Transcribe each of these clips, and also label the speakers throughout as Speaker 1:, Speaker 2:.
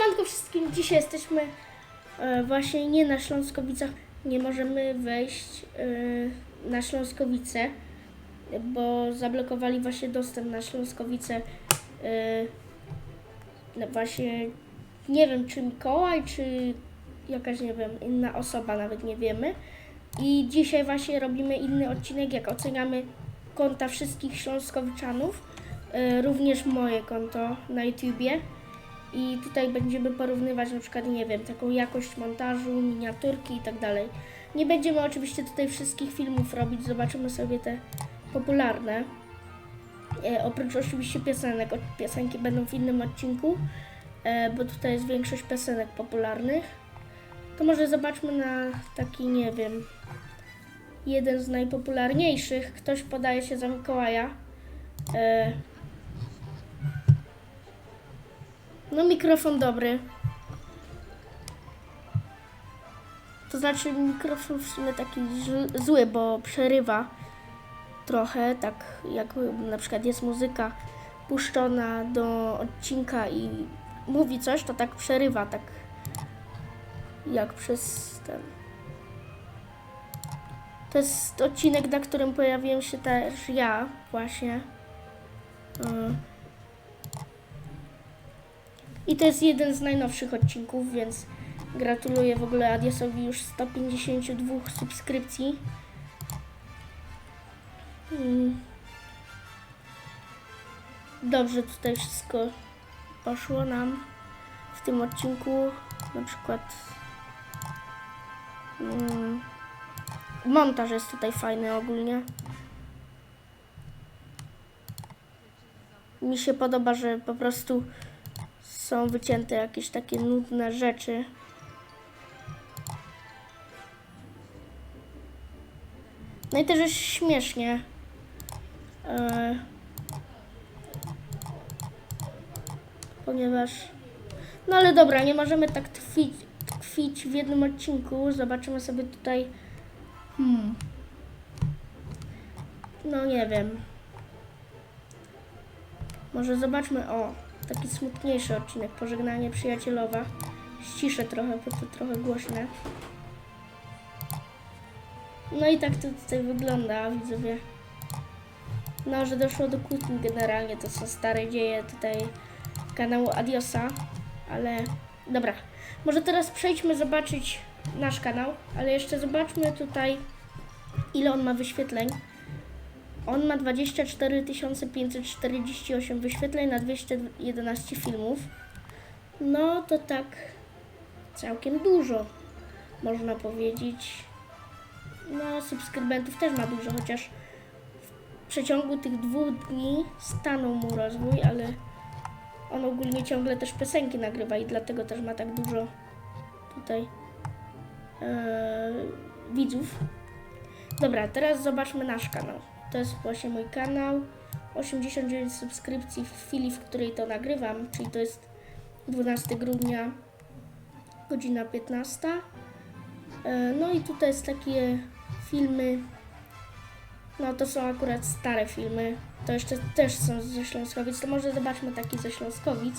Speaker 1: Siemanko wszystkim, dzisiaj jesteśmy e, właśnie nie na Śląskowicach, nie możemy wejść e, na Śląskowice, bo zablokowali właśnie dostęp na Śląskowice e, no właśnie, nie wiem czy Mikołaj, czy jakaś, nie wiem, inna osoba, nawet nie wiemy. I dzisiaj właśnie robimy inny odcinek, jak oceniamy konta wszystkich Śląskowiczanów, również moje konto na YouTubie. I tutaj będziemy porównywać na przykład, nie wiem, taką jakość montażu, miniaturki i tak dalej. Nie będziemy oczywiście tutaj wszystkich filmów robić, zobaczymy sobie te popularne. E, oprócz oczywiście piosenek, piosenki będą w innym odcinku, e, bo tutaj jest większość piosenek popularnych. To może zobaczmy na taki, nie wiem, jeden z najpopularniejszych. Ktoś podaje się za Mikołaja. E, No mikrofon dobry. To znaczy mikrofon w sumie taki zły, bo przerywa trochę, tak jak na przykład jest muzyka puszczona do odcinka i mówi coś, to tak przerywa, tak jak przez ten. To jest odcinek, na którym pojawiłem się też ja właśnie. Y. I to jest jeden z najnowszych odcinków, więc gratuluję w ogóle Adiosowi już 152 subskrypcji. Mm. Dobrze tutaj wszystko poszło nam w tym odcinku. Na przykład mm, montaż jest tutaj fajny ogólnie. Mi się podoba, że po prostu są wycięte jakieś takie nudne rzeczy. No i też jest śmiesznie. E, ponieważ. No ale dobra, nie możemy tak tkwić, tkwić w jednym odcinku. Zobaczymy sobie tutaj. Hmm. No nie wiem. Może zobaczmy, o, taki smutniejszy odcinek, pożegnanie przyjacielowa. Ściszę trochę, bo to trochę głośne. No i tak to tutaj wygląda, widzowie. No, że doszło do kłótni generalnie, to są stare dzieje tutaj kanału Adiosa, ale dobra. Może teraz przejdźmy zobaczyć nasz kanał, ale jeszcze zobaczmy tutaj, ile on ma wyświetleń. On ma 24 548 wyświetleń na 211 filmów. No to tak całkiem dużo, można powiedzieć. No, subskrybentów też ma dużo, chociaż w przeciągu tych dwóch dni stanął mu rozwój, ale on ogólnie ciągle też piosenki nagrywa i dlatego też ma tak dużo tutaj e, widzów. Dobra, teraz zobaczmy nasz kanał. To jest właśnie mój kanał. 89 subskrypcji w chwili, w której to nagrywam, czyli to jest 12 grudnia, godzina 15. E, No i tutaj jest takie filmy. No to są akurat stare filmy. To jeszcze też są ze Śląskowic. To może zobaczmy taki ze Śląskowic.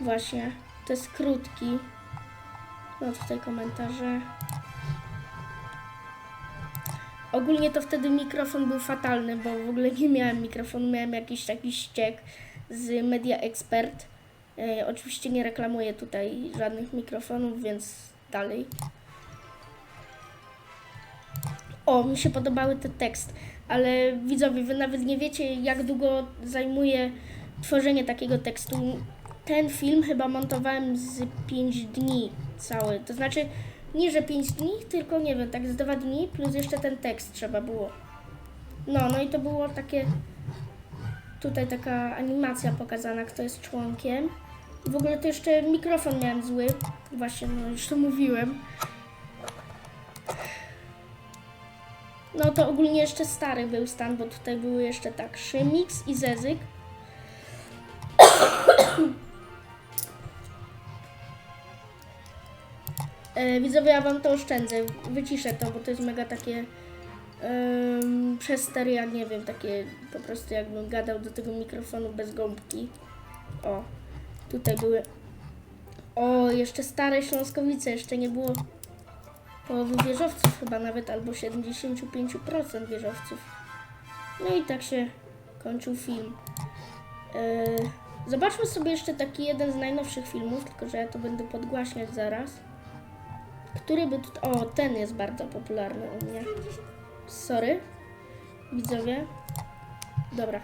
Speaker 1: Właśnie. To jest krótki. No tutaj komentarze. Ogólnie to wtedy mikrofon był fatalny, bo w ogóle nie miałem mikrofonu, miałem jakiś taki ściek z Media Expert. E, oczywiście nie reklamuję tutaj żadnych mikrofonów, więc dalej. O, mi się podobały te tekst, ale widzowie, wy nawet nie wiecie, jak długo zajmuje tworzenie takiego tekstu. Ten film chyba montowałem z 5 dni cały. To znaczy, nie że 5 dni, tylko nie wiem, tak z 2 dni, plus jeszcze ten tekst trzeba było. No, no i to było takie. Tutaj taka animacja pokazana, kto jest członkiem. W ogóle to jeszcze mikrofon miałem zły. Właśnie, no już to mówiłem. No to ogólnie jeszcze stary był stan, bo tutaj były jeszcze tak Szymix i Zezyk. Widzowie, ja wam to oszczędzę. Wyciszę to, bo to jest mega takie um, przestery, ja nie wiem, takie po prostu jakbym gadał do tego mikrofonu bez gąbki. O, tutaj były O, jeszcze stare Śląskowice, jeszcze nie było połowy wieżowców chyba nawet, albo 75% wieżowców. No i tak się kończył film. E, zobaczmy sobie jeszcze taki jeden z najnowszych filmów, tylko że ja to będę podgłaśniać zaraz. Który by tu... O, ten jest bardzo popularny u mnie. Sorry, widzowie. Dobra.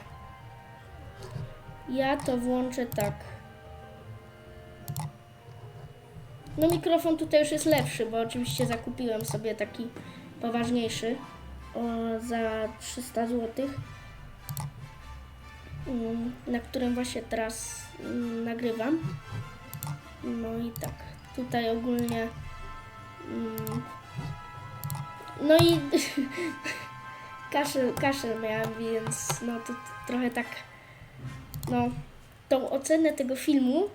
Speaker 1: Ja to włączę tak. No mikrofon tutaj już jest lepszy, bo oczywiście zakupiłem sobie taki poważniejszy o, za 300 zł, mm, na którym właśnie teraz mm, nagrywam. No i tak, tutaj ogólnie no i kaszel, kaszel miałem, więc no to trochę tak no tą ocenę tego filmu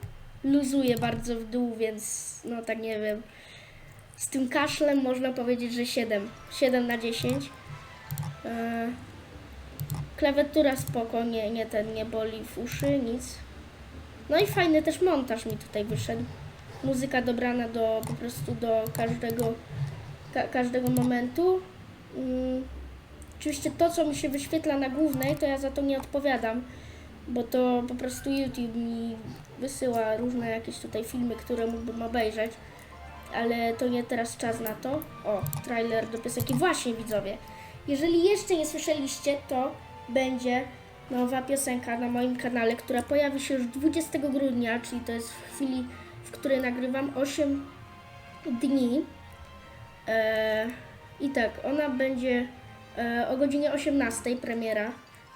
Speaker 1: luzuje bardzo w dół, więc no tak nie wiem. Z tym kaszlem można powiedzieć, że 7. 7 na 10. E, klawiatura spoko, nie, nie ten, nie boli w uszy, nic. No i fajny też montaż mi tutaj wyszedł. Muzyka dobrana do po prostu do każdego, ka, każdego momentu. Mm, oczywiście to, co mi się wyświetla na głównej, to ja za to nie odpowiadam bo to po prostu YouTube mi wysyła różne jakieś tutaj filmy, które mógłbym obejrzeć, ale to nie teraz czas na to. O, trailer do piosenki. Właśnie widzowie, jeżeli jeszcze nie słyszeliście, to będzie nowa piosenka na moim kanale, która pojawi się już 20 grudnia, czyli to jest w chwili, w której nagrywam 8 dni. Eee, I tak, ona będzie e, o godzinie 18 premiera.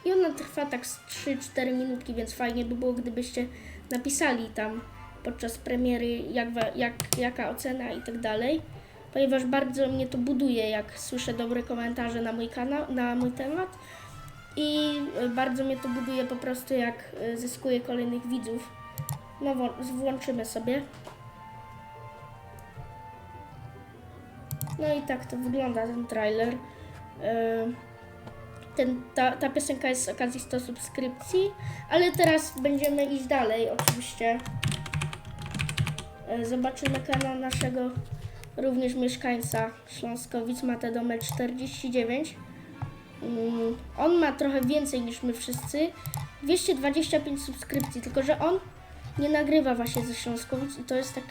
Speaker 1: I ona trwa tak z 3-4 minutki, więc fajnie by było, gdybyście napisali tam podczas premiery, jak, jak, jaka ocena i tak dalej. Ponieważ bardzo mnie to buduje, jak słyszę dobre komentarze na mój kanał, na mój temat. I bardzo mnie to buduje po prostu, jak y, zyskuję kolejnych widzów. No, włączymy sobie. No i tak to wygląda ten trailer. Y, ten, ta, ta piosenka jest z okazji 100 subskrypcji, ale teraz będziemy iść dalej, oczywiście. E, Zobaczymy kanał naszego również mieszkańca Śląskowic, Matedomel 49. Mm, On ma trochę więcej niż my wszyscy. 225 subskrypcji, tylko że on nie nagrywa właśnie ze Śląskowic i to jest tak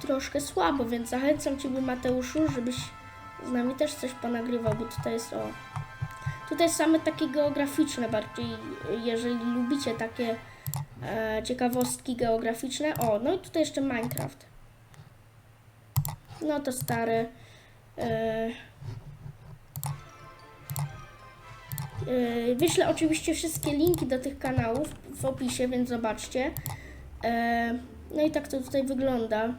Speaker 1: troszkę słabo, więc zachęcam Ciebie Mateuszu, żebyś z nami też coś ponagrywał, bo tutaj jest o Tutaj same takie geograficzne bardziej, jeżeli lubicie takie e, ciekawostki geograficzne. O, no i tutaj jeszcze Minecraft. No to stary. E, wyślę oczywiście wszystkie linki do tych kanałów w opisie, więc zobaczcie. E, no i tak to tutaj wygląda.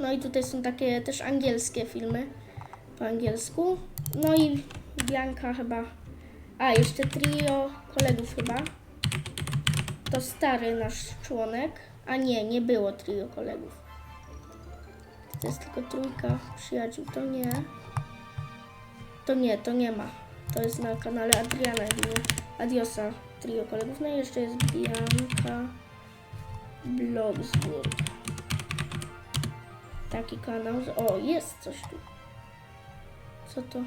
Speaker 1: No i tutaj są takie też angielskie filmy po angielsku. No i Bianka chyba. A, jeszcze trio kolegów chyba. To stary nasz członek. A nie, nie było trio kolegów. To jest tylko trójka przyjaciół. To nie. To nie, to nie ma. To jest na kanale Adriana. Adiosa trio kolegów. No i jeszcze jest Bianka Blogsburg. Taki kanał. O, jest coś tu. Co to?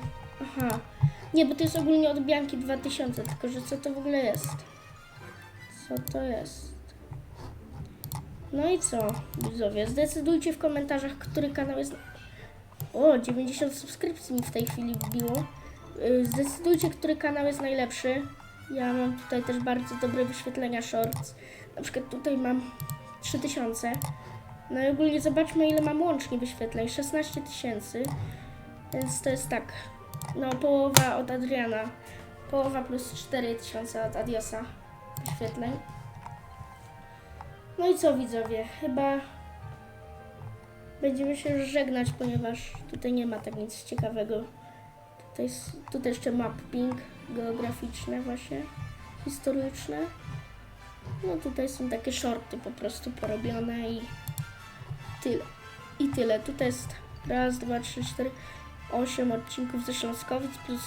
Speaker 1: Aha. Nie, bo to jest ogólnie od Bianki 2000, tylko że co to w ogóle jest? Co to jest? No i co, widzowie? Zdecydujcie w komentarzach, który kanał jest... O, 90 subskrypcji mi w tej chwili wbiło. Yy, Zdecydujcie, który kanał jest najlepszy. Ja mam tutaj też bardzo dobre wyświetlenia shorts. Na przykład tutaj mam 3000. No i ogólnie zobaczmy, ile mam łącznie wyświetleń. 16 tysięcy. Więc to jest tak. No, połowa od Adriana. Połowa plus 4000 od Adiosa wyświetleń. No i co widzowie? Chyba będziemy się już żegnać, ponieważ tutaj nie ma tak nic ciekawego. Tutaj, s- tutaj jeszcze mapping geograficzne właśnie, historyczne. No tutaj są takie shorty po prostu porobione i tyle. I tyle. Tutaj jest raz, dwa, trzy, cztery, osiem odcinków ze Śląskowic plus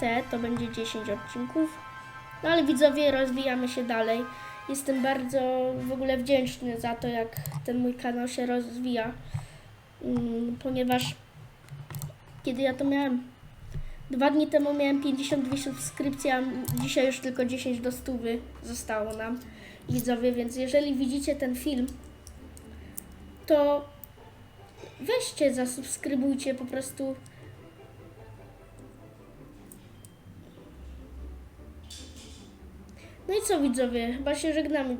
Speaker 1: te to będzie 10 odcinków. No ale widzowie, rozwijamy się dalej. jestem bardzo w ogóle wdzięczny za to, jak ten mój kanał się rozwija, mm, ponieważ kiedy ja to miałem dwa dni temu miałem 52 subskrypcje, a dzisiaj już tylko 10 do 100 zostało nam widzowie, więc jeżeli widzicie ten film, to weźcie, zasubskrybujcie po prostu. No i co widzowie, chyba się żegnamy.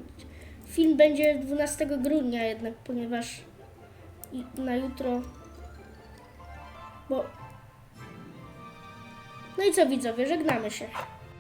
Speaker 1: Film będzie 12 grudnia jednak, ponieważ na jutro, bo... No i co widzowie, żegnamy się.